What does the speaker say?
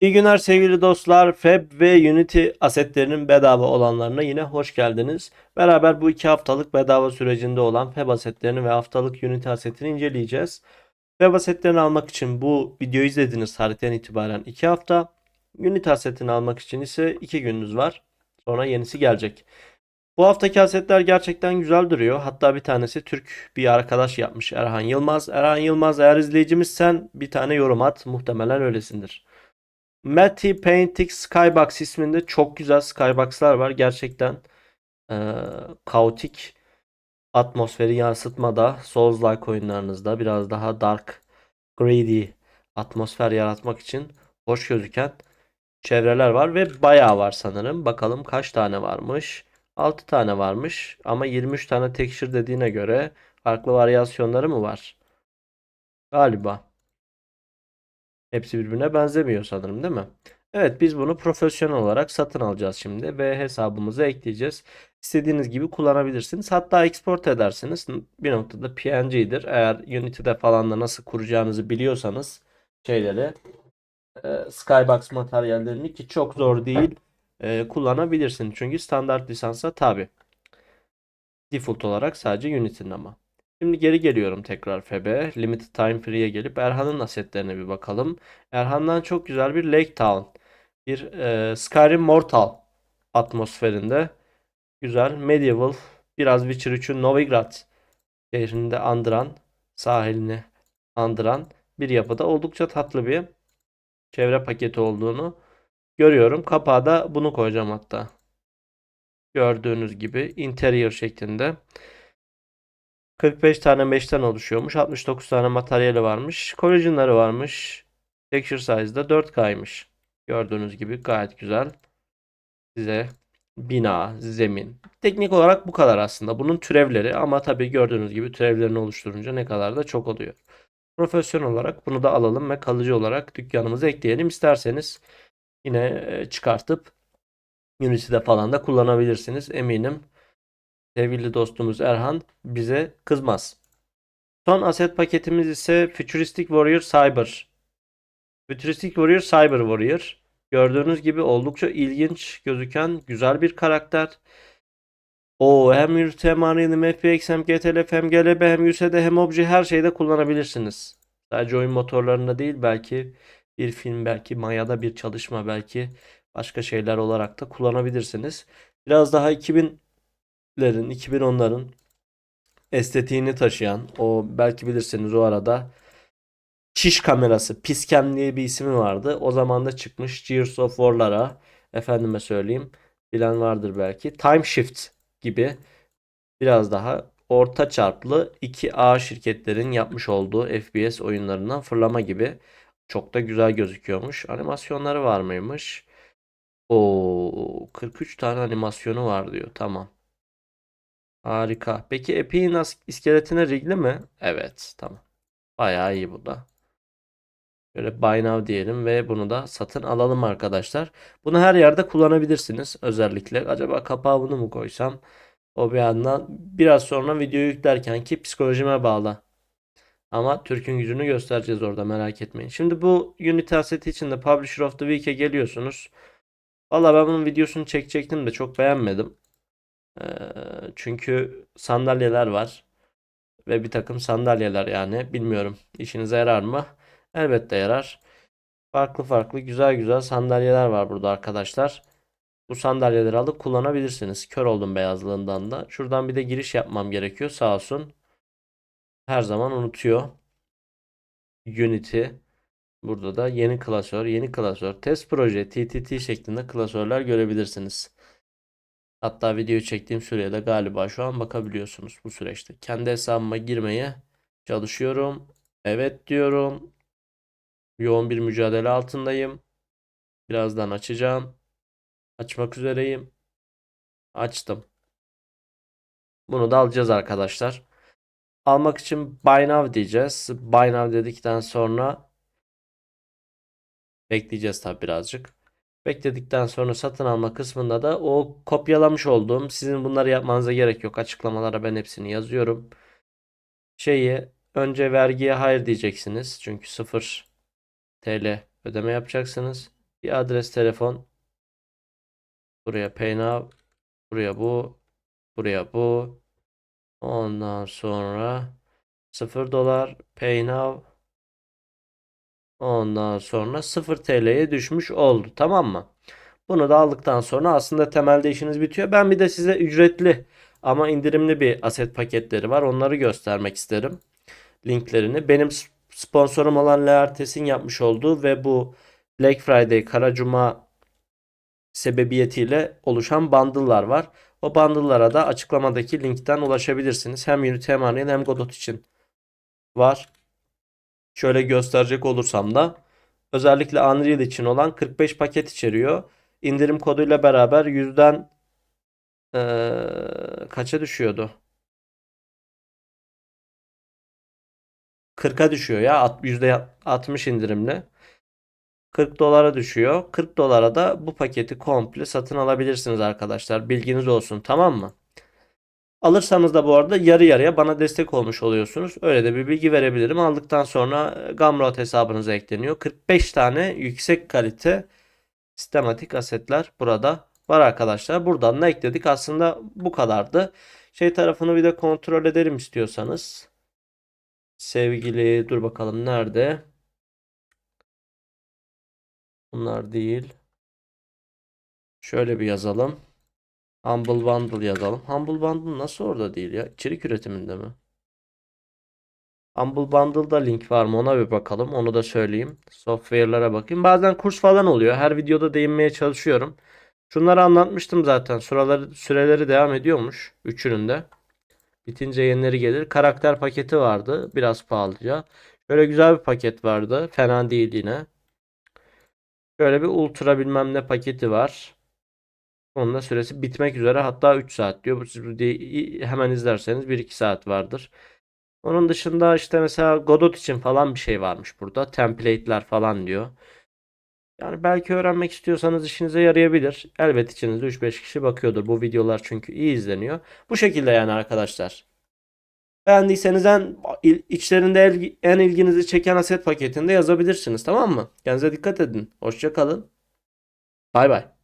İyi günler sevgili dostlar. Fab ve Unity asetlerinin bedava olanlarına yine hoş geldiniz. Beraber bu iki haftalık bedava sürecinde olan Fab asetlerini ve haftalık Unity asetini inceleyeceğiz. Fab asetlerini almak için bu videoyu izlediğiniz tarihten itibaren 2 hafta. Unity asetini almak için ise 2 gününüz var. Sonra yenisi gelecek. Bu haftaki asetler gerçekten güzel duruyor. Hatta bir tanesi Türk bir arkadaş yapmış Erhan Yılmaz. Erhan Yılmaz eğer izleyicimizsen bir tane yorum at. Muhtemelen öylesindir. Matty Painting Skybox isminde çok güzel skybox'lar var. Gerçekten eee kaotik atmosferi yansıtmada Souls-like oyunlarınızda biraz daha dark, greedy atmosfer yaratmak için hoş gözüken çevreler var ve bayağı var sanırım. Bakalım kaç tane varmış. 6 tane varmış ama 23 tane texture dediğine göre farklı varyasyonları mı var? Galiba. Hepsi birbirine benzemiyor sanırım değil mi? Evet biz bunu profesyonel olarak satın alacağız şimdi ve hesabımıza ekleyeceğiz. İstediğiniz gibi kullanabilirsiniz. Hatta export edersiniz. Bir noktada PNG'dir. Eğer Unity'de falan da nasıl kuracağınızı biliyorsanız şeyleri e, Skybox materyallerini ki çok zor değil e, kullanabilirsiniz. Çünkü standart lisansa tabi. Default olarak sadece Unity'nin ama. Şimdi geri geliyorum tekrar FEB'e. Limited Time Free'ye gelip Erhan'ın asetlerine bir bakalım. Erhan'dan çok güzel bir Lake Town. Bir e, Skyrim Mortal atmosferinde. Güzel. Medieval. Biraz Witcher 3'ün Novigrad şehrinde andıran, sahilini andıran bir yapıda oldukça tatlı bir çevre paketi olduğunu görüyorum. Kapağa da bunu koyacağım hatta. Gördüğünüz gibi interior şeklinde. 45 tane meşten oluşuyormuş. 69 tane materyali varmış. Collagen'ları varmış. Texture size'da 4K'ymış. Gördüğünüz gibi gayet güzel. Size bina, zemin. Teknik olarak bu kadar aslında. Bunun türevleri ama tabii gördüğünüz gibi türevlerini oluşturunca ne kadar da çok oluyor. Profesyonel olarak bunu da alalım ve kalıcı olarak dükkanımıza ekleyelim. İsterseniz yine e, çıkartıp Unity'de falan da kullanabilirsiniz. Eminim sevgili dostumuz Erhan bize kızmaz. Son aset paketimiz ise Futuristic Warrior Cyber. Futuristic Warrior Cyber Warrior. Gördüğünüz gibi oldukça ilginç gözüken güzel bir karakter. O hem yürüt hem FPX hem GTLF hem GLB hem USD hem Obje her şeyde kullanabilirsiniz. Sadece oyun motorlarında değil belki bir film belki Maya'da bir çalışma belki başka şeyler olarak da kullanabilirsiniz. Biraz daha 2000'lerin 2010'ların estetiğini taşıyan o belki bilirsiniz o arada Çiş kamerası Piskem diye bir ismi vardı. O zaman da çıkmış Gears of War'lara efendime söyleyeyim bilen vardır belki. Time Shift gibi biraz daha orta çarplı 2A şirketlerin yapmış olduğu FPS oyunlarından fırlama gibi çok da güzel gözüküyormuş. Animasyonları var mıymış? O 43 tane animasyonu var diyor. Tamam. Harika. Peki Epic'in iskeletine rigli mi? Evet, tamam. Bayağı iyi bu da. Böyle buy now diyelim ve bunu da satın alalım arkadaşlar. Bunu her yerde kullanabilirsiniz özellikle. Acaba kapağı bunu mu koysam? O bir yandan biraz sonra videoyu yüklerken ki psikolojime bağlı. Ama Türk'ün gücünü göstereceğiz orada merak etmeyin. Şimdi bu Unity aseti için de Publisher of the Week'e geliyorsunuz. Valla ben bunun videosunu çekecektim de çok beğenmedim. Çünkü sandalyeler var. Ve bir takım sandalyeler yani. Bilmiyorum işinize yarar mı? Elbette yarar. Farklı farklı güzel güzel sandalyeler var burada arkadaşlar. Bu sandalyeleri alıp kullanabilirsiniz. Kör oldum beyazlığından da. Şuradan bir de giriş yapmam gerekiyor sağ olsun. Her zaman unutuyor. Unity. Burada da yeni klasör, yeni klasör, test proje, TTT şeklinde klasörler görebilirsiniz. Hatta video çektiğim süreye de galiba şu an bakabiliyorsunuz bu süreçte. Kendi hesabıma girmeye çalışıyorum. Evet diyorum. Yoğun bir mücadele altındayım. Birazdan açacağım. Açmak üzereyim. Açtım. Bunu da alacağız arkadaşlar. Almak için Buy Now diyeceğiz. Buy Now dedikten sonra bekleyeceğiz tabi birazcık. Bekledikten sonra satın alma kısmında da o kopyalamış olduğum sizin bunları yapmanıza gerek yok. Açıklamalara ben hepsini yazıyorum. Şeyi önce vergiye hayır diyeceksiniz. Çünkü 0 TL ödeme yapacaksınız. Bir adres telefon. Buraya PayNow. Buraya bu. Buraya bu. Ondan sonra 0 dolar PayNow. Ondan sonra 0 TL'ye düşmüş oldu. Tamam mı? Bunu da aldıktan sonra aslında temelde işiniz bitiyor. Ben bir de size ücretli ama indirimli bir aset paketleri var. Onları göstermek isterim. Linklerini. Benim sponsorum olan Leartes'in yapmış olduğu ve bu Black Friday, Kara Cuma sebebiyetiyle oluşan bundle'lar var. O bundle'lara da açıklamadaki linkten ulaşabilirsiniz. Hem Unity hem Unreal hem Godot için var. Şöyle gösterecek olursam da özellikle Unreal için olan 45 paket içeriyor. İndirim koduyla beraber yüzden eee, kaça düşüyordu? 40'a düşüyor ya. At- %60 indirimli. 40 dolara düşüyor. 40 dolara da bu paketi komple satın alabilirsiniz arkadaşlar. Bilginiz olsun tamam mı? Alırsanız da bu arada yarı yarıya bana destek olmuş oluyorsunuz. Öyle de bir bilgi verebilirim. Aldıktan sonra e, Gumroad hesabınıza ekleniyor. 45 tane yüksek kalite sistematik asetler burada var arkadaşlar. Buradan da ekledik. Aslında bu kadardı. Şey tarafını bir de kontrol edelim istiyorsanız. Sevgili dur bakalım nerede? Bunlar değil. Şöyle bir yazalım. Humble Bundle yazalım. Humble Bundle nasıl orada değil ya? İçerik üretiminde mi? Humble Bundle'da link var mı ona bir bakalım. Onu da söyleyeyim. Software'lara bakayım. Bazen kurs falan oluyor. Her videoda değinmeye çalışıyorum. Şunları anlatmıştım zaten. Süreleri, süreleri devam ediyormuş. Üçünün de. Bitince yenileri gelir. Karakter paketi vardı. Biraz pahalıca. Şöyle güzel bir paket vardı. Fena değil yine. Şöyle bir ultra bilmem ne paketi var. Onun da süresi bitmek üzere. Hatta 3 saat diyor. Bu hemen izlerseniz 1-2 saat vardır. Onun dışında işte mesela Godot için falan bir şey varmış burada. Template'ler falan diyor. Yani belki öğrenmek istiyorsanız işinize yarayabilir. Elbet içinizde 3-5 kişi bakıyordur. Bu videolar çünkü iyi izleniyor. Bu şekilde yani arkadaşlar. Beğendiyseniz en içlerinde en ilginizi çeken aset paketinde yazabilirsiniz. Tamam mı? Kendinize dikkat edin. Hoşça kalın. Bay bay.